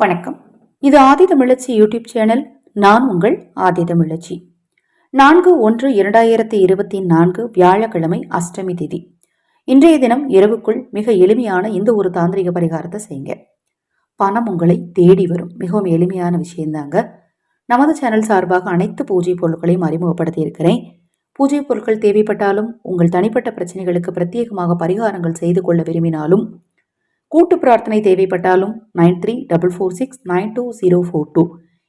வணக்கம். இது ஆதி தமிழச்சி YouTube channel. நான் உங்கள் ஆதி தமிழச்சி. நான்கு ஒன்று இரண்டாயிரத்தி இருபத்தி நான்கு வியாழக்கிழமை அஷ்டமி திதி. இன்றைய தினம் இரவுக்குள் மிக எளிமையான இந்த ஒரு தாந்திரிக பரிகாரத்தை செய்யுங்க. பணம் உங்களை தேடி வரும். மிகவும் எளிமையான விஷயம்தாங்க நமது சேனல் சார்பாக அனைத்து பூஜை பொருட்களையும் அறிமுகப்படுத்தி இருக்கிறேன். பூஜை பொருட்கள் தேவைப்பட்டாலும் உங்கள் தனிப்பட்ட பிரச்சனைகளுக்கு பிரத்யேகமாக பரிகாரங்கள் செய்து கொள்ள விரும்பினாலும் கூட்டு பிரார்த்தனை தேவைப்பட்டாலும் nine three double four six nine two zero four two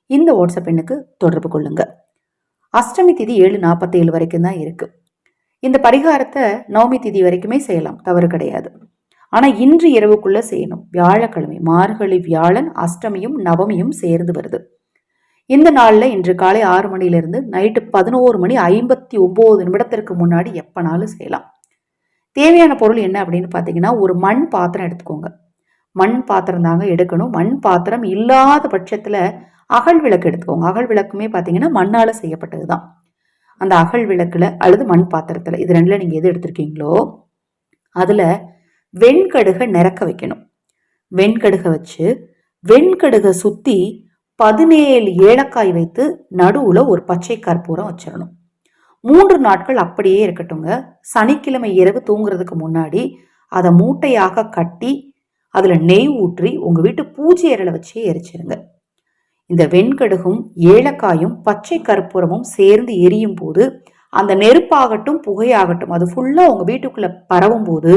இந்த வாட்ஸ்அப் எண்ணுக்கு தொடர்பு கொள்ளுங்க. அஷ்டமி திதி ஏழு நாற்பத்தேழு வரைக்கும் தான் இருக்கு. இந்த பரிகாரத்தை நவமி திதி வரைக்குமே செய்யலாம் தவறு கிடையாது. ஆனால் இன்று இரவுக்குள்ள செய்யணும். வியாழக்கிழமை மார்கழி வியாழன் அஷ்டமியும் நவமியும் சேர்ந்து வருது. இந்த நாளில் இன்று காலை ஆறு மணிலேருந்து நைட்டு பதினோரு மணி ஐம்பத்தி ஒம்பது நிமிடத்திற்கு முன்னாடி எப்பனாலும் செய்யலாம். தேவையான பொருள் என்ன அப்படின்னு பார்த்தீங்கன்னா ஒரு மண் பாத்திரம் எடுத்துக்கோங்க. மண் பாத்திரம் தாங்க எடுக்கணும். மண் பாத்திரம் இல்லாத பட்சத்தில் அகல் விளக்கு எடுத்துக்கோங்க. அகல் விளக்குமே பார்த்தீங்கன்னா மண்ணால் செய்யப்பட்டது தான் அந்த அகல் விளக்கில் அல்லது மண் பாத்திரத்தில் இது ரெண்டில் நீங்கள் எது எடுத்திருக்கீங்களோ அதில் வெண்கடுகை நிறக்க வைக்கணும். வெண்கடுகை வச்சு வெண்கடுகை சுற்றி பதினேழு ஏலக்காய் வைத்து நடுவில் ஒரு பச்சை கற்பூரம் வச்சிடணும். மூன்று நாட்கள் அப்படியே இருக்கட்டுங்க சனிக்கிழமை இரவு தூங்குறதுக்கு முன்னாடி அதை மூட்டையாக கட்டி அதில் நெய் ஊற்றி உங்கள் வீட்டு பூஜை இறலை வச்சே எரிச்சிருங்க. இந்த வெண்கடுகும் ஏலக்காயும் பச்சை கற்பூரமும் சேர்ந்து எரியும் போது அந்த நெருப்பாகட்டும் புகையாகட்டும் அது ஃபுல்லாக உங்கள் வீட்டுக்குள்ளே பரவும் போது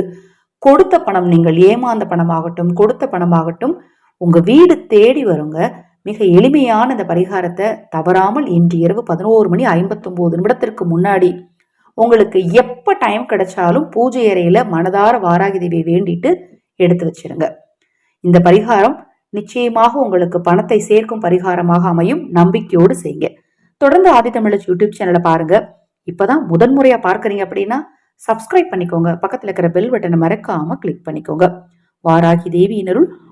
கொடுத்த பணம் நீங்கள் ஏமாந்த பணமாகட்டும் கொடுத்த பணமாகட்டும் உங்கள் வீடு தேடி வருங்க. மிக எளிமையான இந்த பரிகாரத்தை தவறாமல் இன்று இரவு பதினோரு மணி ஐம்பத்தொம்போது நிமிடத்திற்கு முன்னாடி உங்களுக்கு எப்போ டைம் கிடைச்சாலும் பூஜை அறையில் மனதார வாராகி தேவியை வேண்டிட்டு எடுத்து வச்சிருங்க. இந்த பரிகாரம் நிச்சயமாக உங்களுக்கு பணத்தை சேர்க்கும் பரிகாரமாக அமையும். நம்பிக்கையோடு செய்யுங்க. தொடர்ந்து ஆதித்தமிழ் யூடியூப் சேனலை பாருங்க. இப்போதான் முதன்முறையாக பார்க்குறீங்க அப்படின்னா சப்ஸ்கிரைப் பண்ணிக்கோங்க. பக்கத்தில் இருக்கிற பெல் பட்டனை மறக்காமல் கிளிக் பண்ணிக்கோங்க. வாராகி தேவியினருள்